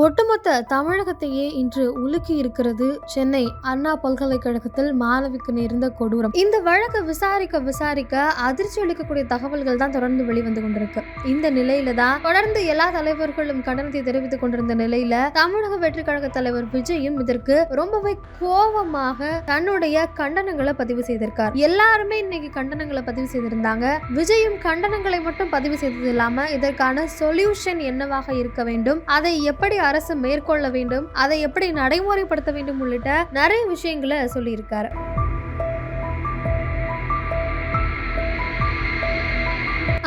ஒட்டுமொத்த தமிழகத்தையே இன்று உலுக்கி இருக்கிறது சென்னை அண்ணா பல்கலைக்கழகத்தில் மாணவிக்கு நேர்ந்த கொடூரம். இந்த வழக்கு விசாரிக்க விசாரிக்க அதிர்ச்சி அளிக்கக்கூடிய தகவல்கள் தான் தொடர்ந்து வெளிவந்து கொண்டிருக்கு. இந்த நிலையில தான் தொடர்ந்து எல்லா தலைவர்களும் கண்டனத்தை தெரிவித்துக் கொண்டிருந்த நிலையில தமிழக வெற்றி கழக தலைவர் விஜயும் இதற்கு ரொம்பவே கோபமாக தன்னுடைய கண்டனங்களை பதிவு செய்திருக்கார். எல்லாருமே இன்னைக்கு கண்டனங்களை பதிவு செய்திருந்தாங்க. விஜயும் கண்டனங்களை மட்டும் பதிவு செய்தது இல்லாம இதற்கான சொல்யூஷன் என்னவாக இருக்க வேண்டும்? அதை எப்படி அரசு மேற்கொள்ள வேண்டும் அதை எப்படி நடைமுறைப்படுத்த வேண்டும் உள்ளிட்ட நிறைய விஷயங்களை சொல்லியிருக்காரு.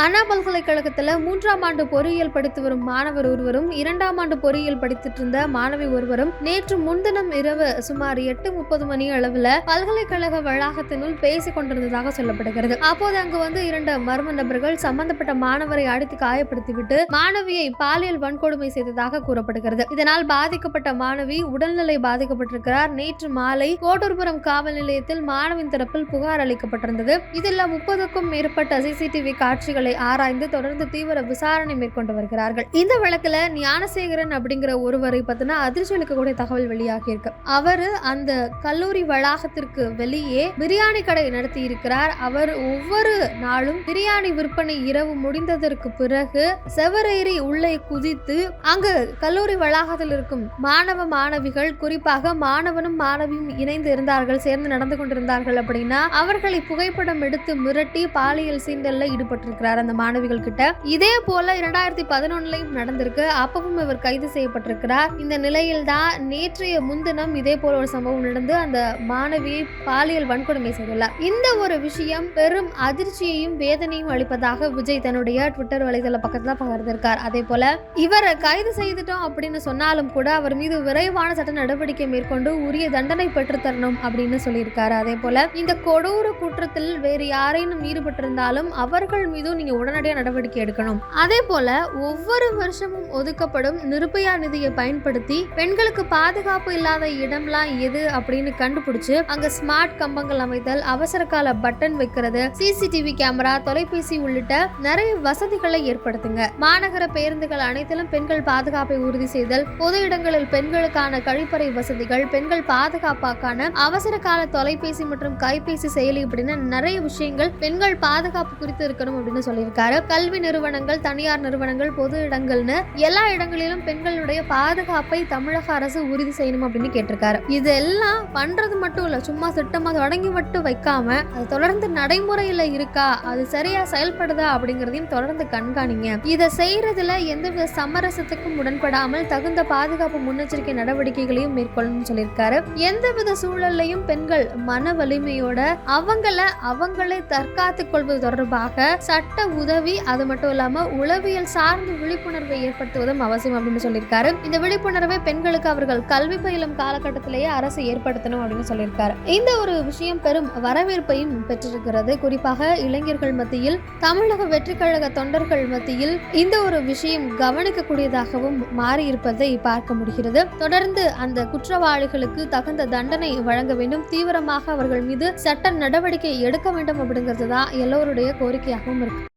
அண்ணா பல்கலைக்கழகத்தில் மூன்றாம் ஆண்டு பொறியியல் படித்து வரும் மாணவர் ஒருவரும் இரண்டாம் ஆண்டு பொறியியல் படித்துட்டு இருந்த மாணவி ஒருவரும் நேற்று முன்தினம் இரவு சுமார் எட்டு முப்பது மணி அளவில் பல்கலைக்கழக வளாகத்தினுள் பேசிக் கொண்டிருந்ததாக சொல்லப்படுகிறது. அப்போது அங்கு வந்து இரண்டு மர்ம நபர்கள் சம்பந்தப்பட்ட மாணவரை அடித்து காயப்படுத்திவிட்டு மாணவியை பாலியல் வன்கொடுமை செய்ததாக கூறப்படுகிறது. இதனால் பாதிக்கப்பட்ட மாணவி உடல்நிலை பாதிக்கப்பட்டிருக்கிறார். நேற்று மாலை கோட்டூர்புரம் காவல் நிலையத்தில் மாணவின் தரப்பில் புகார் அளிக்கப்பட்டிருந்தது. இதில் முப்பதுக்கும் மேற்பட்ட சிசிடிவி காட்சிகள் ஆராய்ந்து தொடர்ந்து தீவிர விசாரணை மேற்கொண்டு வருகிறார்கள். இந்த வழக்குல ஞானசேகரன் அப்படிங்கிற ஒருவரை பத்தின அதிர்ச்சி அளிக்கக்கூடிய தகவல் வெளியாகி இருக்கு அவரு அந்த கல்லூரி வளாகத்திற்கு வெளியே பிரியாணி கடை நடத்தி இருக்கிறார் அவர் ஒவ்வொரு நாளும் பிரியாணி விற்பனை இரவு முடிந்ததற்கு பிறகு செவரேறி உள்ளே குதித்து அங்கு கல்லூரி வளாகத்தில் இருக்கும் மாணவ மாணவிகள் குறிப்பாக மாணவனும் மாணவியும் இணைந்து இருந்தார்கள் சேர்ந்து நடந்து கொண்டிருந்தார்கள் அப்படின்னா அவர்களை புகைப்படம் எடுத்து மிரட்டி பாலியல் சீண்டல்ல ஈடுபட்டிருக்கிறார். அந்த மாணவிகள் கிட்ட இதே போல இரண்டாயிரத்தி பதினொன்னுலயும் நடந்திருக்கு. அப்பவும் இவர் கைது செய்யப்பட்டிருக்கிறார். இந்த நிலையில் தான் நேற்றைய முன்தினம் இதே போல ஒரு சம்பவம் நடந்து அந்த மாணவியை பாலியல் வன்கொடுமை செய்துள்ளார். இந்த ஒரு விஷயம் பெரும் அதிர்ச்சியையும் வேதனையும் அளிப்பதாக விஜய் தன்னுடைய ட்விட்டர் வலைதள பக்கத்துல பகிர்ந்திருக்கார். அதே போல இவரை கைது செய்துட்டோம் அப்படின்னு சொன்னாலும் கூட அவர் மீது விரைவான சட்ட நடவடிக்கை மேற்கொண்டு உரிய தண்டனை பெற்றுத்தரணும் அப்படின்னு சொல்லியிருக்காரு. அதே போல இந்த கொடூர குற்றத்தில் வேறு யாரேனும் ஈடுபட்டிருந்தாலும் அவர்கள் மீதும் நீங்க உடனடியாக நடவடிக்கை எடுக்கணும். அதே போல ஒவ்வொரு வருஷமும் ஒதுக்கப்படும் நிருபயா நிதியை பயன்படுத்தி பெண்களுக்கு பாதுகாப்பு இல்லாத இடம்லாம் எது அப்படின்னு கண்டுபிடிச்சு அங்க ஸ்மார்ட் கம்பங்கள் அமைத்தல் அவசர கால பட்டன் வைக்கிறது சிசிடிவி கேமரா தொலைபேசி உள்ளிட்ட நிறைய வசதிகளை ஏற்படுத்துங்க. மாநகர பேருந்துகள் அனைத்திலும் பெண்கள் பாதுகாப்பை உறுதி செய்தல் பொது இடங்களில் பெண்களுக்கான கழிப்பறை வசதிகள் பெண்கள் பாதுகாப்பாக்கான அவசர கால தொலைபேசி மற்றும் கைபேசி செயலி அப்படின்னு நிறைய விஷயங்கள் பெண்கள் பாதுகாப்பு குறித்து இருக்கணும் அப்படின்னு சொல்லியிருக்காரு. கல்வி நிறுவனங்கள் தனியார் நிறுவனங்கள் பொது இடங்கள்னு எல்லா இடங்களிலும் பெண்களுடைய பாதுகாப்பை தமிழக அரசு உறுதி செய்யணும் அப்படின்னு கேட்டிருக்காரு. இதெல்லாம் பண்றது மட்டும் இல்ல சும்மா திட்டமா தொடங்கி மட்டும் வைக்காம அது தொடர்ந்து நடைமுறையில இருக்கா அது சரியா செயல்படுதா அப்படிங்கறதையும் தொடர்ந்து கண்காணிங்க. இதை செய்யறதுல எந்தவித சமரசத்துக்கும் உடன்படாமல் தகுந்த பாதுகாப்பு முன்னெச்சரிக்கை நடவடிக்கைகளையும் மேற்கொள்ளணும்னு சொல்லியிருக்காரு. எந்தவித சூழல்லையும் பெண்கள் மன வலிமையோட அவங்கள அவங்களே தற்காத்துக் கொள்வது தொடர்பாக சட்ட உதவி அது மட்டும் இல்லாம உளவியல் சார்ந்த விழிப்புணர்வை ஏற்படுத்துவதும் அவசியம் அப்படின்னு சொல்லியிருக்காரு. இந்த விழிப்புணர்வை பெண்களுக்கு அவர்கள் கல்வி பயிலும் காலகட்டத்திலேயே அரசு ஏற்படுத்தணும் அப்படின்னு சொல்லியிருக்காரு. இந்த ஒரு விஷயம் பெரும் வரவேற்பையும் பெற்றிருக்கிறது. குறிப்பாக இளைஞர்கள் மத்தியில் தமிழக வெற்றி கழக தொண்டர்கள் மத்தியில் இந்த ஒரு விஷயம் கவனிக்கக்கூடியதாகவும் மாறி இருப்பதை பார்க்க முடிகிறது. தொடர்ந்து அந்த குற்றவாளிகளுக்கு தகுந்த தண்டனை வழங்க வேண்டும். தீவிரமாக அவர்கள் மீது சட்ட நடவடிக்கை எடுக்க வேண்டும் அப்படிங்கிறது தான் எல்லோருடைய கோரிக்கையாகவும் இருக்கு.